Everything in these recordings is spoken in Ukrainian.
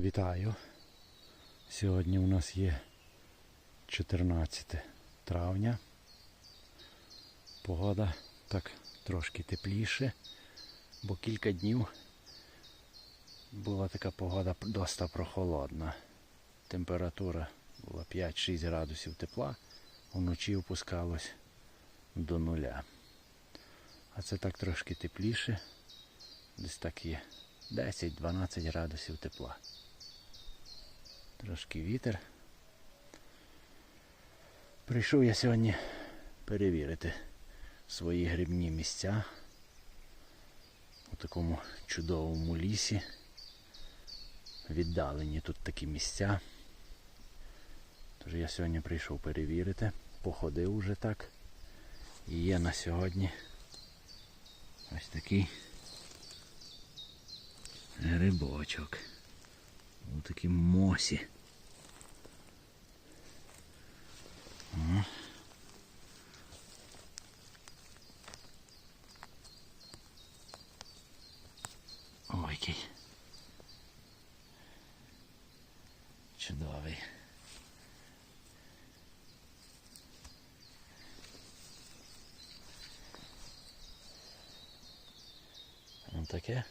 Вітаю. Сьогодні у нас є 14 травня. Погода так трошки тепліше, бо кілька днів була така погода доста прохолодна. Температура була 5-6 градусів тепла, вночі опускалось до нуля. А це так трошки тепліше, десь так є 10-12 градусів тепла. Трошки вітер. Прийшов я сьогодні перевірити свої грибні місця у такому чудовому лісі. Віддалені тут такі місця. Тож я сьогодні прийшов перевірити, походив уже так. І є на сьогодні ось такий грибочок. У такій мосі. О. Ну таке.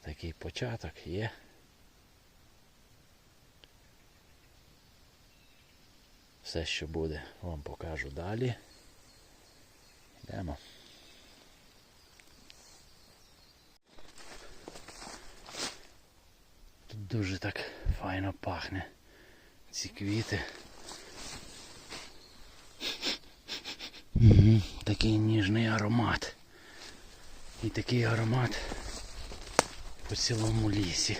Такий початок є. Все, що буде, вам покажу далі. Йдемо. Тут дуже так файно пахне. Ці квіти. Угу. Такий ніжний аромат. І такий аромат по цілому лісі,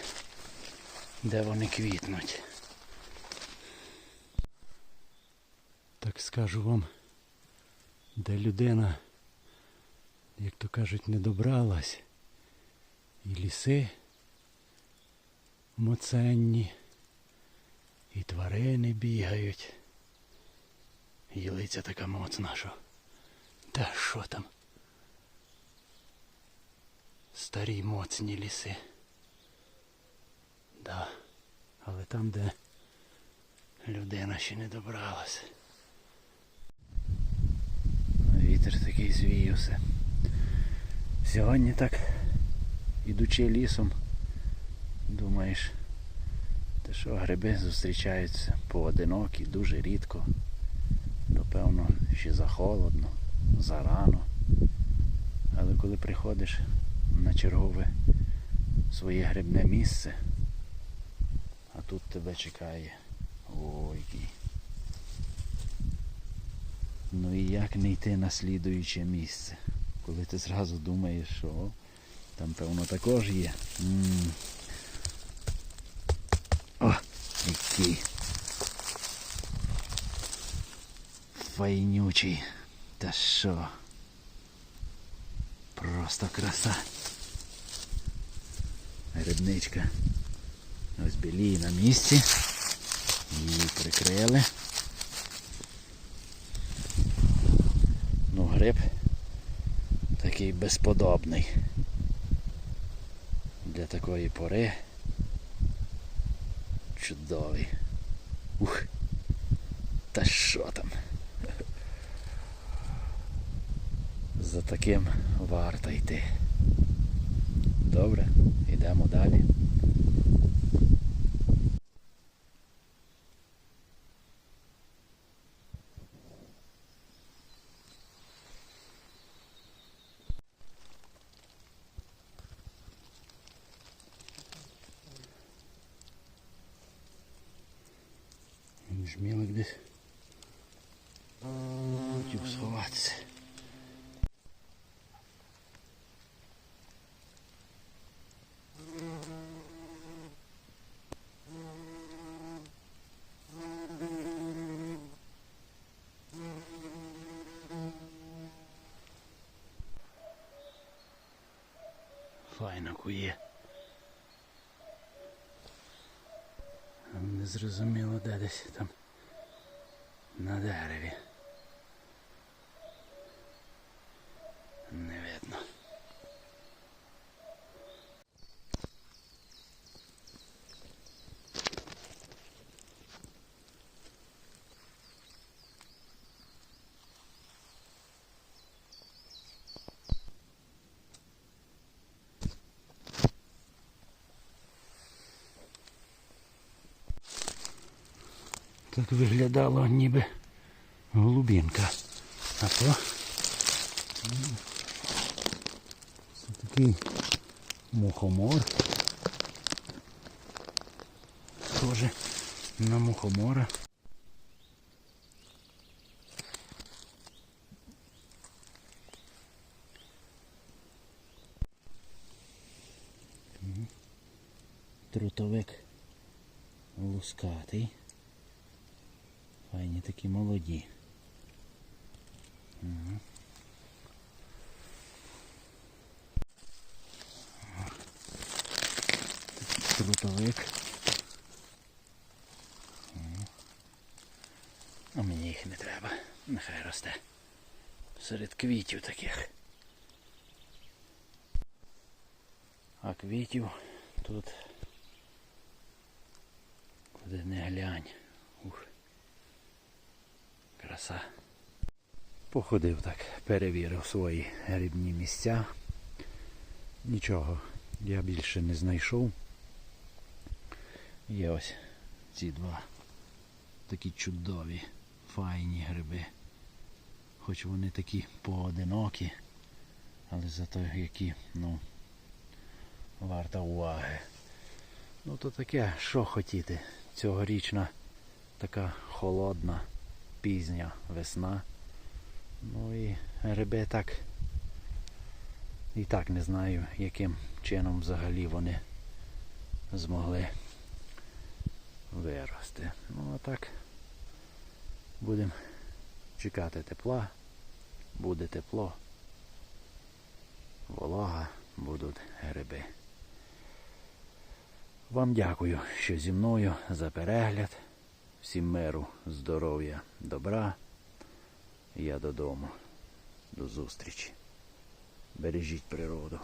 де вони квітнуть. Так скажу вам, де людина, як то кажуть, не добралась. І ліси моценні, і тварини бігають. Їлиця така моцна, що. Та що там? Старі моцні ліси. Да. Але там, де людина ще не добралась. Вітер такий звіявся. Сьогодні так, ідучи лісом, думаєш, те що гриби зустрічаються поодинокі, дуже рідко. Напевно, ще захолодно, зарано. Але коли приходиш на чергове своє грибне місце, а тут тебе чекає. Ой, який. Ну і як не йти на слідуюче місце, коли ти зразу думаєш, що там певно також є. М. О, який. Файнючий. Та що? Просто краса. Грибничка. Ось біліє на місці. Її прикрили. Гриб такий безподобний. Для такої пори. Чудовий. Ух. Та що там? За таким варто йти. Добре, йдемо далі. Жмілик десь. Хотів сховатися. Файно кує. Не зрозуміло де десь там на дереві. Не видно. Так виглядало ніби голубінка. А то це такий мухомор. Схоже на мухомора. Трутовик лускатий. Файні такі молоді. Ага. Трутовик. А мені їх не треба. Нехай росте. Серед квітів таких. А квітів тут куди не глянь. Ух. Краса. Походив так, перевірив свої грибні місця. Нічого я більше не знайшов. Є ось ці два такі чудові, файні гриби. Хоч вони такі поодинокі, але зато які, ну, варта уваги. Ну то таке, що хотіти. Цьогорічна така холодна, пізня весна. Ну і гриби так. І так не знаю, яким чином взагалі вони змогли вирости. Ну а так будемо чекати тепла. Буде тепло. Волога, будуть гриби. Вам дякую, що зі мною за перегляд. Всім меру, здоров'я, добра. Я додому. До зустрічі. Бережіть природу.